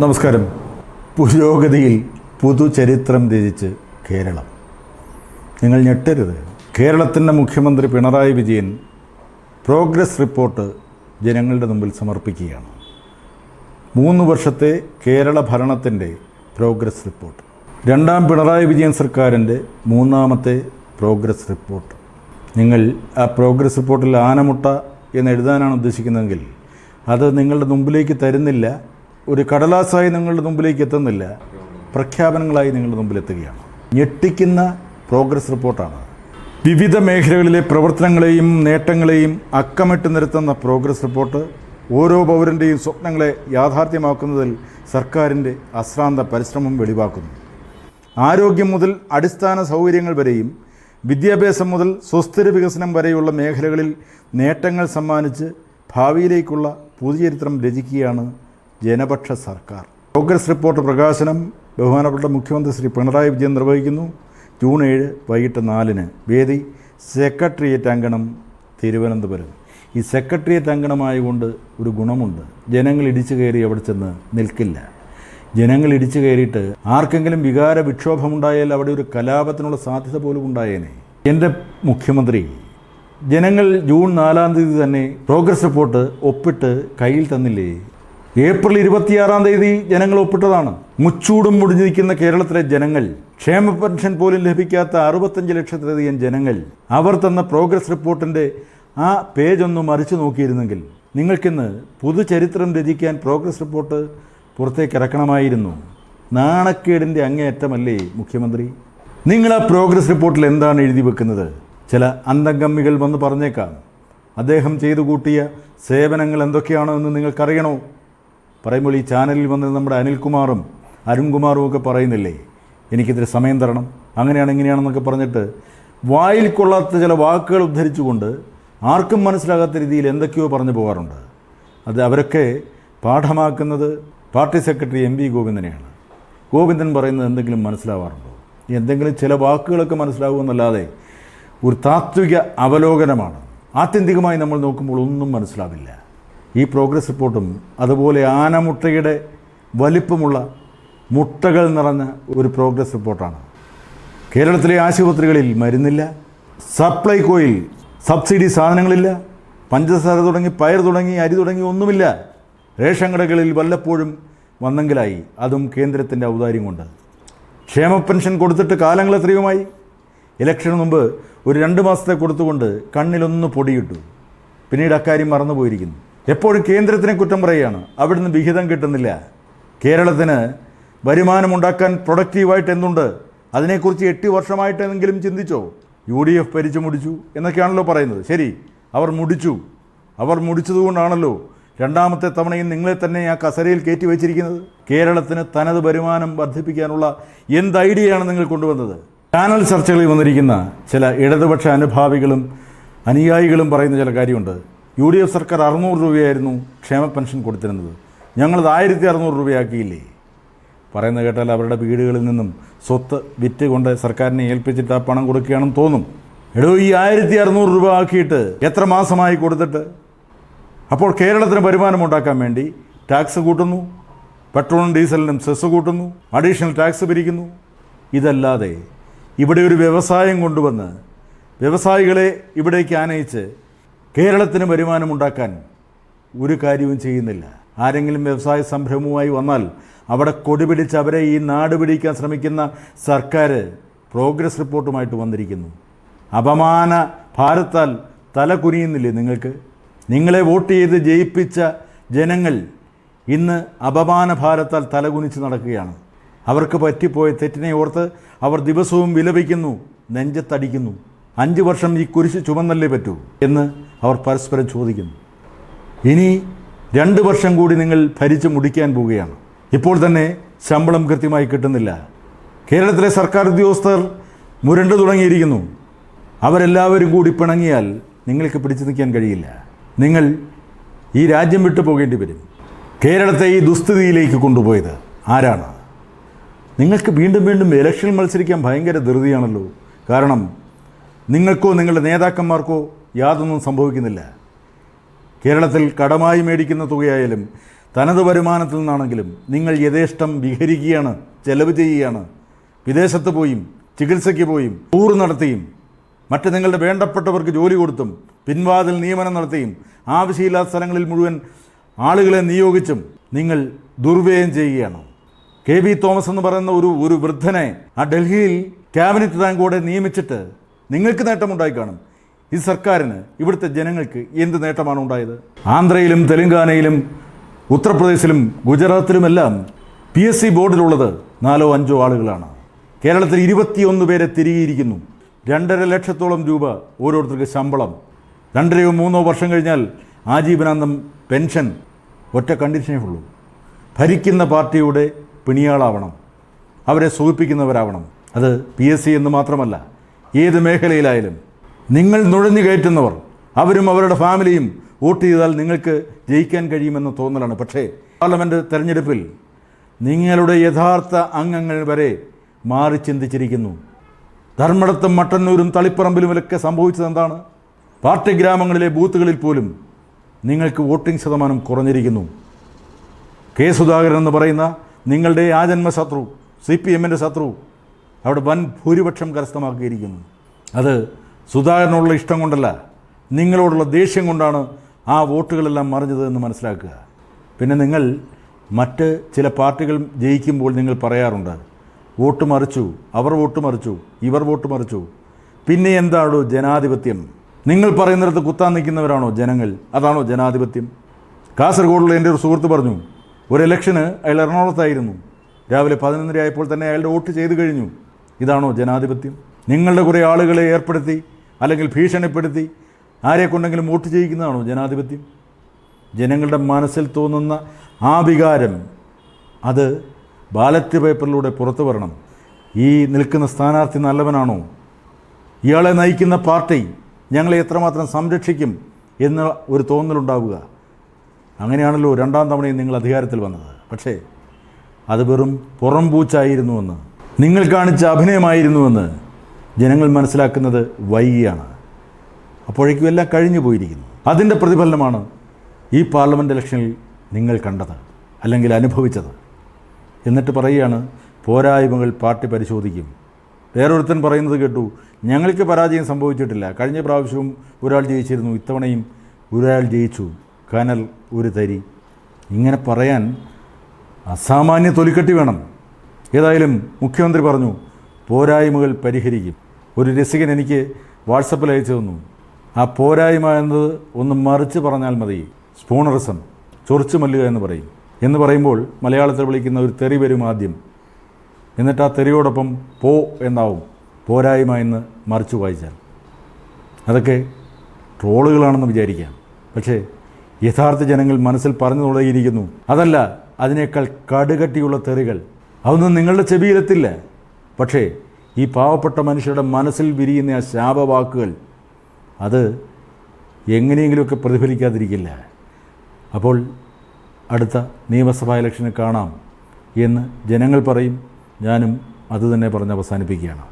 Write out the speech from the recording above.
നമസ്കാരം. പുരോഗതിയിൽ പുതുചരിത്രം രചിച്ച് കേരളം. നിങ്ങൾ ഞെട്ടരുത്. കേരളത്തിന്റെ മുഖ്യമന്ത്രി പിണറായി വിജയൻ പ്രോഗ്രസ് റിപ്പോർട്ട് ജനങ്ങളുടെ മുമ്പിൽ സമർപ്പിക്കുകയാണ്. മൂന്ന് വർഷത്തെ കേരള ഭരണത്തിന്റെ പ്രോഗ്രസ് റിപ്പോർട്ട്. രണ്ടാം പിണറായി വിജയൻ സർക്കാരിന്റെ മൂന്നാമത്തെ പ്രോഗ്രസ് റിപ്പോർട്ട്. നിങ്ങൾ ആ പ്രോഗ്രസ് റിപ്പോർട്ടിൽ ആനമുട്ട എന്ന് എഴുതാനാണ് ഉദ്ദേശിക്കുന്നതെങ്കിൽ അത് നിങ്ങളുടെ മുമ്പിലേക്ക് തരുന്നില്ല ഒരു കടലാസായി നിങ്ങളുടെ മുമ്പിലേക്ക് എത്തുന്നില്ല. പ്രഖ്യാപനങ്ങളായി നിങ്ങളുടെ മുമ്പിൽ എത്തുകയാണ് ഞെട്ടിക്കുന്ന പ്രോഗ്രസ് റിപ്പോർട്ടാണ് വിവിധ മേഖലകളിലെ പ്രവർത്തനങ്ങളെയും നേട്ടങ്ങളെയും അക്കമിട്ട് നിരത്തുന്ന പ്രോഗ്രസ് റിപ്പോർട്ട് ഓരോ പൗരന്റെയും സ്വപ്നങ്ങളെ യാഥാർത്ഥ്യമാക്കുന്നതിൽ സർക്കാരിന്റെ അശ്രാന്ത പരിശ്രമം വെളിവാക്കുന്നു. ആരോഗ്യം മുതൽ അടിസ്ഥാന സൗകര്യങ്ങൾ വരെയും വിദ്യാഭ്യാസം മുതൽ സുസ്ഥിര വികസനം വരെയുള്ള മേഖലകളിൽ നേട്ടങ്ങൾ സമ്മാനിച്ച് ഭാവിയിലേക്കുള്ള പുതുചരിത്രം രചിക്കുകയാണ് ജനപക്ഷ സർക്കാർ. പ്രോഗ്രസ് റിപ്പോർട്ട് പ്രകാശനം ബഹുമാനപ്പെട്ട മുഖ്യമന്ത്രി ശ്രീ പിണറായി വിജയൻ നിർവഹിക്കുന്നു. ജൂൺ ഏഴ് വൈകിട്ട് നാലിന് വേദി സെക്രട്ടേറിയറ്റ് അങ്കണം തിരുവനന്തപുരം. ഈ സെക്രട്ടേറിയറ്റ് അങ്കണമായതുകൊണ്ട് ഒരു ഗുണമുണ്ട്. ജനങ്ങൾ ഇടിച്ചു കയറി അവിടെ ചെന്ന് നിൽക്കില്ല. ജനങ്ങൾ ഇടിച്ചു കയറിയിട്ട് ആർക്കെങ്കിലും വികാര വിക്ഷോഭമുണ്ടായാൽ അവിടെ ഒരു കലാപത്തിനുള്ള സാധ്യത പോലും ഉണ്ടായേനെ. എന്റെ മുഖ്യമന്ത്രി ജനങ്ങൾ ജൂൺ നാലാം തീയതി തന്നെ പ്രോഗ്രസ് റിപ്പോർട്ട് ഒപ്പിട്ട് കയ്യിൽ തന്നില്ലേ? ഏപ്രിൽ ഇരുപത്തിയാറാം തീയതി ജനങ്ങൾ ഒപ്പിട്ടതാണ്. മുച്ചൂടും മുടിഞ്ഞിരിക്കുന്ന കേരളത്തിലെ ജനങ്ങൾ ക്ഷേമ പെൻഷൻ പോലും ലഭിക്കാത്ത അറുപത്തഞ്ച് ലക്ഷത്തിലധികം ജനങ്ങൾ. അവർ തന്ന പ്രോഗ്രസ് റിപ്പോർട്ടിന്റെ ആ പേജ് ഒന്ന് മറിച്ചു നോക്കിയിരുന്നെങ്കിൽ നിങ്ങൾക്കിന്ന് പുതുചരിത്രം രചിക്കാൻ പ്രോഗ്രസ് റിപ്പോർട്ട് പുറത്തേക്ക് ഇറക്കണമായിരുന്നു. നാണക്കേടിന്റെ അങ്ങേയറ്റമല്ലേ മുഖ്യമന്ത്രി? നിങ്ങൾ ആ പ്രോഗ്രസ് റിപ്പോർട്ടിൽ എന്താണ് എഴുതി വെക്കുന്നത്? ചില അന്തംഗമ്മികൾ വന്ന് പറഞ്ഞേക്കാം. അദ്ദേഹം ചെയ്തു കൂട്ടിയ സേവനങ്ങൾ എന്തൊക്കെയാണോ എന്ന് നിങ്ങൾക്കറിയണോ? പറയുമ്പോൾ ഈ ചാനലിൽ വന്ന് നമ്മുടെ അനിൽകുമാറും അരുൺകുമാറും ഒക്കെ പറയുന്നില്ലേ എനിക്കിതിന് സമയം തരണം. അങ്ങനെയാണ് ഇങ്ങനെയാണെന്നൊക്കെ പറഞ്ഞിട്ട് വായിൽ കൊള്ളാത്ത ചില വാക്കുകൾ ഉദ്ധരിച്ചുകൊണ്ട് ആർക്കും മനസ്സിലാകാത്ത രീതിയിൽ എന്തൊക്കെയോ പറഞ്ഞു പോകാറുണ്ട്. അത് അവരൊക്കെ പാഠമാക്കുന്നത് പാർട്ടി സെക്രട്ടറി എം വി ഗോവിന്ദനെയാണ്. ഗോവിന്ദൻ പറയുന്നത് എന്തെങ്കിലും മനസ്സിലാവാറുണ്ടോ? എന്തെങ്കിലും ചില വാക്കുകളൊക്കെ മനസ്സിലാവുമെന്നല്ലാതെ ഒരു താത്വിക അവലോകനമാണ്. ആത്യന്തികമായി നമ്മൾ നോക്കുമ്പോൾ ഒന്നും മനസ്സിലാവില്ല. ഈ പ്രോഗ്രസ് റിപ്പോർട്ടും അതുപോലെ ആനമുട്ടയുടെ വലിപ്പമുള്ള മുട്ടകൾ നിറഞ്ഞ ഒരു പ്രോഗ്രസ് റിപ്പോർട്ടാണ്. കേരളത്തിലെ ആശുപത്രികളിൽ മരുന്നില്ല സപ്ലൈകോയിൽ സബ്സിഡി സാധനങ്ങളില്ല പഞ്ചസാര തുടങ്ങി പയർ തുടങ്ങി അരി തുടങ്ങി ഒന്നുമില്ല. റേഷൻ കടകളിൽ വല്ലപ്പോഴും വന്നെങ്കിലായി അതും കേന്ദ്രത്തിന്റെ ഔദാര്യം കൊണ്ട്. ക്ഷേമ പെൻഷൻ കൊടുത്തിട്ട് കാലങ്ങൾ എത്രയുമായി? ഇലക്ഷന് മുമ്പ് ഒരു രണ്ട് മാസത്തെ കൊടുത്തുകൊണ്ട് കണ്ണിലൊന്ന് പൊടിയിട്ടു. പിന്നീട് അക്കാര്യം മറന്നുപോയിരിക്കുന്നു. എപ്പോഴും കേന്ദ്രത്തിനെ കുറ്റം പറയുകയാണ്. അവിടുന്ന് വിഹിതം കിട്ടുന്നില്ല. കേരളത്തിന് വരുമാനമുണ്ടാക്കാൻ പ്രൊഡക്റ്റീവായിട്ട് എന്തുണ്ട്? അതിനെക്കുറിച്ച് എട്ട് വർഷമായിട്ടെങ്കിലും ചിന്തിച്ചോ? യു ഡി എഫ് ഭരിച്ചു മുടിച്ചു എന്നൊക്കെയാണല്ലോ പറയുന്നത്. ശരി അവർ മുടിച്ചു. അവർ മുടിച്ചതുകൊണ്ടാണല്ലോ രണ്ടാമത്തെ തവണയും നിങ്ങളെ തന്നെ ആ കസരയിൽ കയറ്റി വെച്ചിരിക്കുന്നത്. കേരളത്തിന് തനത് വരുമാനം വർദ്ധിപ്പിക്കാനുള്ള എന്ത് ഐഡിയയാണ് നിങ്ങൾ കൊണ്ടുവന്നത്? ചാനൽ ചർച്ചകളിൽ വന്നിരിക്കുന്ന ചില ഇടതുപക്ഷ അനുഭാവികളും അനുയായികളും പറയുന്ന ചില കാര്യമുണ്ട്. യു ഡി എഫ് സർക്കാർ അറുന്നൂറ് രൂപയായിരുന്നു ക്ഷേമ പെൻഷൻ കൊടുത്തിരുന്നത്. ഞങ്ങളത് ആയിരത്തി അറുന്നൂറ് രൂപയാക്കിയില്ലേ? പറയുന്നത് കേട്ടാൽ അവരുടെ വീടുകളിൽ നിന്നും സ്വത്ത് വിറ്റ് കൊണ്ട് സർക്കാരിനെ ഏൽപ്പിച്ചിട്ട് ആ പണം കൊടുക്കുകയാണെന്ന് തോന്നും. എടോ ഈ ആയിരത്തി അറുന്നൂറ് രൂപ ആക്കിയിട്ട് എത്ര മാസമായി കൊടുത്തിട്ട്? അപ്പോൾ കേരളത്തിന് വരുമാനം ഉണ്ടാക്കാൻ വേണ്ടി ടാക്സ് കൂട്ടുന്നു പെട്രോളും ഡീസലിനും സെസ് കൂട്ടുന്നു അഡീഷണൽ ടാക്സ് പിരിക്കുന്നു. ഇതല്ലാതെ ഇവിടെ ഒരു വ്യവസായം കൊണ്ടുവന്ന് വ്യവസായികളെ ഇവിടേക്ക് ആനയിച്ച് കേരളത്തിന് വരുമാനമുണ്ടാക്കാൻ ഒരു കാര്യവും ചെയ്യുന്നില്ല. ആരെങ്കിലും വ്യവസായ സംരംഭവുമായി വന്നാൽ അവിടെ കൊടിപിടിച്ച് അവരെ ഈ നാട് പിടിക്കാൻ ശ്രമിക്കുന്ന സർക്കാർ പ്രോഗ്രസ് റിപ്പോർട്ടുമായിട്ട് വന്നിരിക്കുന്നു. അപമാന ഭാരത്താൽ തല കുനിയുന്നില്ലേ നിങ്ങൾക്ക്? നിങ്ങളെ വോട്ട് ചെയ്ത് ജയിപ്പിച്ച ജനങ്ങൾ ഇന്ന് അപമാന ഭാരത്താൽ തലകുനിച്ച് നടക്കുകയാണ്. അവർക്ക് പറ്റിപ്പോയ തെറ്റിനെ ഓർത്ത് അവർ ദിവസവും വിലപിക്കുന്നു നെഞ്ചത്തടിക്കുന്നു. അഞ്ച് വർഷം ഈ കുരിശ് ചുമന്നല്ലേ പറ്റൂ? എന്ന് അവർ പരസ്പരം ചോദിക്കുന്നു. ഇനി രണ്ട് വർഷം കൂടി നിങ്ങൾ ഭരിച്ചു മുടിക്കാൻ പോവുകയാണ്. ഇപ്പോൾ തന്നെ ശമ്പളം കൃത്യമായി കിട്ടുന്നില്ല. കേരളത്തിലെ സർക്കാർ ഉദ്യോഗസ്ഥർ മുരണ്ടു തുടങ്ങിയിരിക്കുന്നു. അവരെല്ലാവരും കൂടി പിണങ്ങിയാൽ നിങ്ങൾക്ക് പിടിച്ചു നിൽക്കാൻ കഴിയില്ല. നിങ്ങൾ ഈ രാജ്യം വിട്ടു പോകേണ്ടി വരും. കേരളത്തെ ഈ ദുസ്ഥിതിയിലേക്ക് കൊണ്ടുപോയത് ആരാണ്? നിങ്ങൾക്ക് വീണ്ടും വീണ്ടും ഇലക്ഷനിൽ മത്സരിക്കാൻ ഭയങ്കര ധൃതിയാണല്ലോ. കാരണം നിങ്ങൾക്കോ നിങ്ങളുടെ നേതാക്കന്മാർക്കോ യാതൊന്നും സംഭവിക്കുന്നില്ല. കേരളത്തിൽ കടമായി മേടിക്കുന്ന തുകയായാലും തനത് വരുമാനത്തിൽ നിന്നാണെങ്കിലും നിങ്ങൾ യഥേഷ്ടം വിഹരിക്കുകയാണ് ചെലവ് ചെയ്യുകയാണ്. വിദേശത്ത് പോയും ചികിത്സയ്ക്ക് പോയും ടൂർ നടത്തിയും മറ്റ് നിങ്ങളുടെ വേണ്ടപ്പെട്ടവർക്ക് ജോലി കൊടുത്തും പിൻവാതിൽ നിയമനം നടത്തിയും ആവശ്യമില്ലാത്ത സ്ഥലങ്ങളിൽ മുഴുവൻ ആളുകളെ നിയോഗിച്ചും നിങ്ങൾ ദുർവ്യയം ചെയ്യുകയാണ്. കെ വി തോമസ് എന്ന് പറയുന്ന ഒരു ഒരു വൃദ്ധനെ ആ ഡൽഹിയിൽ ക്യാബിനറ്റ് റാങ്കോടെ നിയമിച്ചിട്ട് നിങ്ങൾക്ക് നേട്ടമുണ്ടായി കാണും. ഈ സർക്കാരിന് ഇവിടുത്തെ ജനങ്ങൾക്ക് എന്ത് നേട്ടമാണ് ഉണ്ടായത്? ആന്ധ്രയിലും തെലങ്കാനയിലും ഉത്തർപ്രദേശിലും ഗുജറാത്തിലുമെല്ലാം പി എസ് സി ബോർഡിലുള്ളത് നാലോ അഞ്ചോ ആളുകളാണ്. കേരളത്തിൽ ഇരുപത്തിയൊന്ന് പേരെ തിരികെയിരിക്കുന്നു. രണ്ടര ലക്ഷത്തോളം രൂപ ഓരോരുത്തർക്ക് ശമ്പളം. രണ്ടരയോ മൂന്നോ വർഷം കഴിഞ്ഞാൽ ആജീവനാന്തം പെൻഷൻ ഒറ്റ കണ്ടീഷനേ ഉള്ളൂ. ഭരിക്കുന്ന പാർട്ടിയുടെ പിണിയാളാവണം. അവരെ സൂചിപ്പിക്കുന്നവരാവണം അത് പി എസ് സി എന്ന് മാത്രമല്ല ഏത് മേഖലയിലായാലും. നിങ്ങൾ നുഴഞ്ഞു കയറ്റുന്നവർ അവരും അവരുടെ ഫാമിലിയും വോട്ട് ചെയ്താൽ നിങ്ങൾക്ക് ജയിക്കാൻ കഴിയുമെന്ന തോന്നലാണ്. പക്ഷേ പാർലമെന്റ് തെരഞ്ഞെടുപ്പിൽ നിങ്ങളുടെ യഥാർത്ഥ അംഗങ്ങൾ വരെ മാറി ചിന്തിച്ചിരിക്കുന്നു. ധർമ്മടത്തും മട്ടന്നൂരും തളിപ്പറമ്പിലുമൊക്കെ സംഭവിച്ചത് എന്താണ്? പാർട്ടി ഗ്രാമങ്ങളിലെ ബൂത്തുകളിൽ പോലും നിങ്ങൾക്ക് വോട്ടിംഗ് ശതമാനം കുറഞ്ഞിരിക്കുന്നു. കെ സുധാകരൻ എന്ന് പറയുന്ന നിങ്ങളുടെ ആജന്മ ശത്രു സി പി എമ്മിന്റെ ശത്രു അവിടെ വൻ ഭൂരിപക്ഷം കരസ്ഥമാക്കിയിരിക്കുന്നു. അത് സുധാകരനുള്ള ഇഷ്ടം കൊണ്ടല്ല നിങ്ങളോടുള്ള ദേഷ്യം കൊണ്ടാണ് ആ വോട്ടുകളെല്ലാം മറിഞ്ഞത് എന്ന് മനസ്സിലാക്കുക. പിന്നെ നിങ്ങൾ മറ്റ് ചില പാർട്ടികൾ ജയിക്കുമ്പോൾ നിങ്ങൾ പറയാറുണ്ട് വോട്ട് മറിച്ചു അവർ വോട്ട് മറിച്ചു ഇവർ വോട്ട് മറിച്ചു. പിന്നെ എന്താണോ ജനാധിപത്യം? നിങ്ങൾ പറയുന്നിടത്ത് കുത്താൻ നിൽക്കുന്നവരാണോ ജനങ്ങൾ? അതാണോ ജനാധിപത്യം? കാസർഗോഡുള്ള എന്റെ ഒരു സുഹൃത്ത് പറഞ്ഞു ഒരു ഇലക്ഷന് അയാൾ എറണാകുളത്തായിരുന്നു. രാവിലെ പതിനൊന്നര ആയപ്പോൾ തന്നെ അയാളുടെ വോട്ട് ചെയ്തു കഴിഞ്ഞു. ഇതാണോ ജനാധിപത്യം? നിങ്ങളുടെ കുറേ ആളുകളെ ഏർപ്പെടുത്തി അല്ലെങ്കിൽ ഭീഷണിപ്പെടുത്തി ആരെക്കൊണ്ടെങ്കിലും വോട്ട് ചെയ്യിക്കുന്നതാണോ ജനാധിപത്യം? ജനങ്ങളുടെ മനസ്സിൽ തോന്നുന്ന ആ വികാരം അത് ബാലറ്റ് പേപ്പറിലൂടെ പുറത്തു വരണം. ഈ നിൽക്കുന്ന സ്ഥാനാർത്ഥി നല്ലവനാണോ? ഇയാളെ നയിക്കുന്ന പാർട്ടി ഞങ്ങളെ എത്രമാത്രം സംരക്ഷിക്കും എന്ന ഒരു തോന്നലുണ്ടാവുക. അങ്ങനെയാണല്ലോ രണ്ടാം തവണയും നിങ്ങൾ അധികാരത്തിൽ വന്നത്. പക്ഷേ അത് വെറും പുറംപൂച്ചായിരുന്നുവെന്ന് നിങ്ങൾ കാണിച്ച അഭിനയമായിരുന്നുവെന്ന് ജനങ്ങൾ മനസ്സിലാക്കുന്നത് വൈകിയാണ്. അപ്പോഴേക്കും എല്ലാം കഴിഞ്ഞു പോയിരിക്കുന്നു. അതിന്റെ പ്രതിഫലനമാണ് ഈ പാർലമെന്റ് ഇലക്ഷനിൽ നിങ്ങൾ കണ്ടത് അല്ലെങ്കിൽ അനുഭവിച്ചത്. എന്നിട്ട് പറയുകയാണ് പോരായ്മകൾ പാർട്ടി പരിശോധിക്കും. വേറൊരുത്തൻ പറയുന്നത് കേട്ടു ഞങ്ങൾക്ക് പരാജയം സംഭവിച്ചിട്ടില്ല. കഴിഞ്ഞ പ്രാവശ്യവും ഒരാൾ ജയിച്ചിരുന്നു ഇത്തവണയും ഒരാൾ ജയിച്ചു. കനൽ ഒരു തരി. ഇങ്ങനെ പറയാൻ അസാമാന്യ തൊലിക്കെട്ടി വേണം. ഏതായാലും മുഖ്യമന്ത്രി പറഞ്ഞു പോരായ്മകൾ പരിഹരിക്കും. ഒരു രസികൻ എനിക്ക് വാട്സപ്പിൽ അയച്ചു തന്നു. ആ പോരായ്മ എന്നത് ഒന്ന് മറിച്ച് പറഞ്ഞാൽ മതി. സ്പൂണറിസം ചൊറിച്ചു മല്ലുക എന്ന് പറയും. എന്ന് പറയുമ്പോൾ മലയാളത്തിൽ വിളിക്കുന്ന ഒരു തെറി വരും ആദ്യം. എന്നിട്ട് ആ തെറിയോടൊപ്പം പോ എന്നാവും. പോരായ്മ എന്ന് മറിച്ച് വായിച്ചാൽ. അതൊക്കെ ട്രോളുകളാണെന്ന് വിചാരിക്കാം. പക്ഷേ യഥാർത്ഥ ജനങ്ങൾ മനസ്സിൽ പറഞ്ഞു തുടങ്ങിയിരിക്കുന്നു. അതല്ല അതിനേക്കാൾ കടുകട്ടിയുള്ള തെറികൾ. അതൊന്നും നിങ്ങളുടെ ചെവിയിലെത്തില്ല. പക്ഷേ ഈ പാവപ്പെട്ട മനുഷ്യരുടെ മനസ്സിൽ വിരിയുന്ന ആ ശാപവാക്കുകൾ അത് എങ്ങനെയെങ്കിലുമൊക്കെ പ്രതിഫലിക്കാതിരിക്കില്ല. അപ്പോൾ അടുത്ത നിയമസഭാ ഇലക്ഷന് കാണാം എന്ന് ജനങ്ങൾ പറയും. ഞാനും അതുതന്നെ പറഞ്ഞ് അവസാനിപ്പിക്കുകയാണ്.